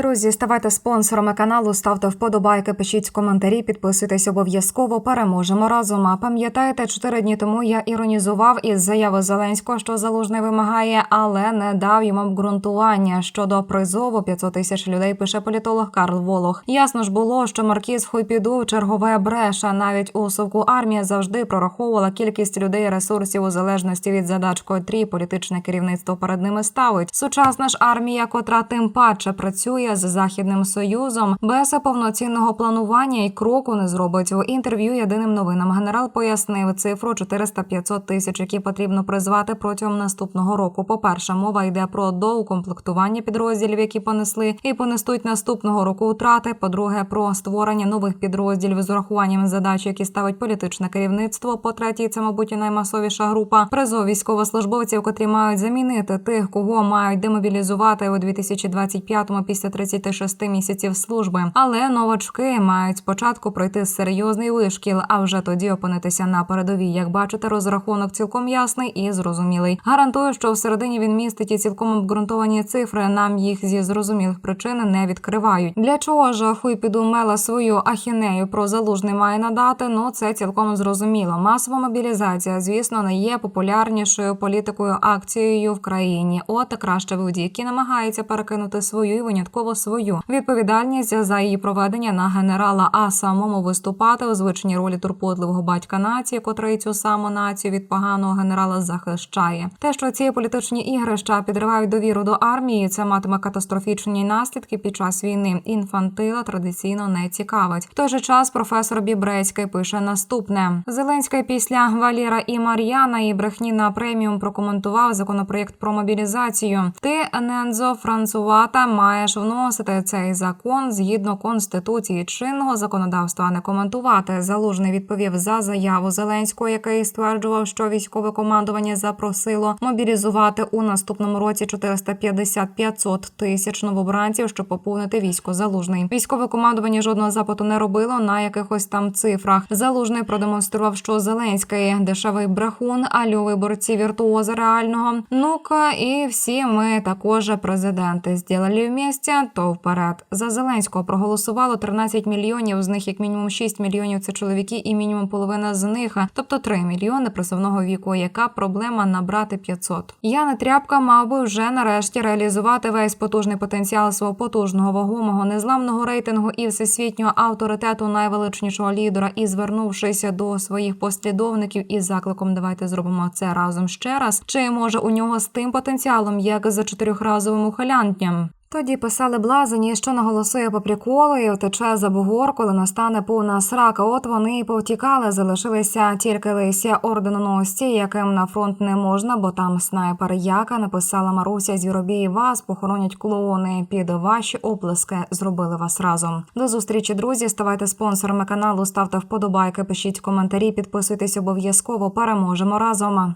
Друзі, ставайте спонсорами каналу, ставте вподобайки, пишіть коментарі, підписуйтесь обов'язково. Переможемо разом. А пам'ятаєте, чотири дні тому я іронізував із заяви Зеленського, що залужний вимагає, але не дав йому обґрунтування щодо призову 500 тисяч людей. Пише політолог Карл Волох. Ясно ж було, що маркіз Хойпіду чергове бреша. Навіть у совку армія завжди прораховувала кількість людей ресурсів у залежності від задач, котрі політичне керівництво перед ними ставить. Сучасна ж армія, котра тим паче працює з західним союзом, без повноцінного планування і кроку не зробить у інтерв'ю. Єдиним новинам генерал пояснив цифру 400-500 тисяч, які потрібно призвати протягом наступного року. По перше, мова йде про доукомплектування підрозділів, які понесли і понестуть наступного року втрати. По-друге, про створення нових підрозділів з урахуванням задач, які ставить політичне керівництво. По третє, це мабуть наймасовіша група призов військовослужбовців, котрі мають замінити тих, кого мають демобілізувати у 2025-му після 36 місяців служби. Але новачки мають спочатку пройти серйозний вишкіл, а вже тоді опинитися на передовій. Як бачите, розрахунок цілком ясний і зрозумілий. Гарантую, що всередині він містить і цілком обґрунтовані цифри. Нам їх зі зрозумілих причин не відкривають. Для чого ж Хуйпіду мела свою ахінею про залужний має надати? Ну це цілком зрозуміло. Масова мобілізація, звісно, не є популярнішою політикою акцією в країні. От краще люди, які намагаються перекинути свою і винятково свою відповідальність за її проведення на генерала, а самому виступати у звичній ролі турботливого батька нації, котрий цю саму націю від поганого генерала захищає. Те, що ці політичні ігрища підривають довіру до армії, це матиме катастрофічні наслідки під час війни. Інфантила традиційно не цікавить. В той же час професор Бібрецький пише наступне: Зеленський після Валєра і Мар'яна і брехні на преміум прокоментував законопроєкт про мобілізацію. Ти Нензо Францувата маєш вносити цей закон згідно конституції чинного законодавства, а не коментувати. Залужний відповів за заяву Зеленського, який стверджував, що військове командування запросило мобілізувати у наступному році 450-500 тисяч новобранців, щоб поповнити військо залужний. Військове командування жодного запиту не робило на якихось там цифрах. Залужний продемонстрував, що Зеленський дешевий брехун, а виборці віртуози реального. Ну-ка, і всі ми також президенти зділали вместе, то вперед. За Зеленського проголосувало 13 мільйонів. З них як мінімум 6 мільйонів це чоловіки, і мінімум половина з них, тобто 3 мільйони призовного віку. Яка проблема набрати 500? Я не тряпка мав би вже нарешті реалізувати весь потужний потенціал свого потужного вагомого незламного рейтингу і всесвітнього авторитету найвеличнішого лідера, і звернувшися до своїх послідовників із закликом, давайте зробимо це разом ще раз. Чи може у нього з тим потенціалом, як за чотирьохразовим ухилянтням? Тоді писали блазені, що наголосує по приколу і втече за бугор, коли настане повна срака. От вони і повтікали, залишилися тільки лися орденоносці, яким на фронт не можна, бо там снайпер яка написала Маруся Звіробій. Вас похоронять клоуни під ваші оплески. Зробили вас разом. До зустрічі, друзі. Ставайте спонсорами каналу, ставте вподобайки, пишіть коментарі, підписуйтесь обов'язково. Переможемо разом.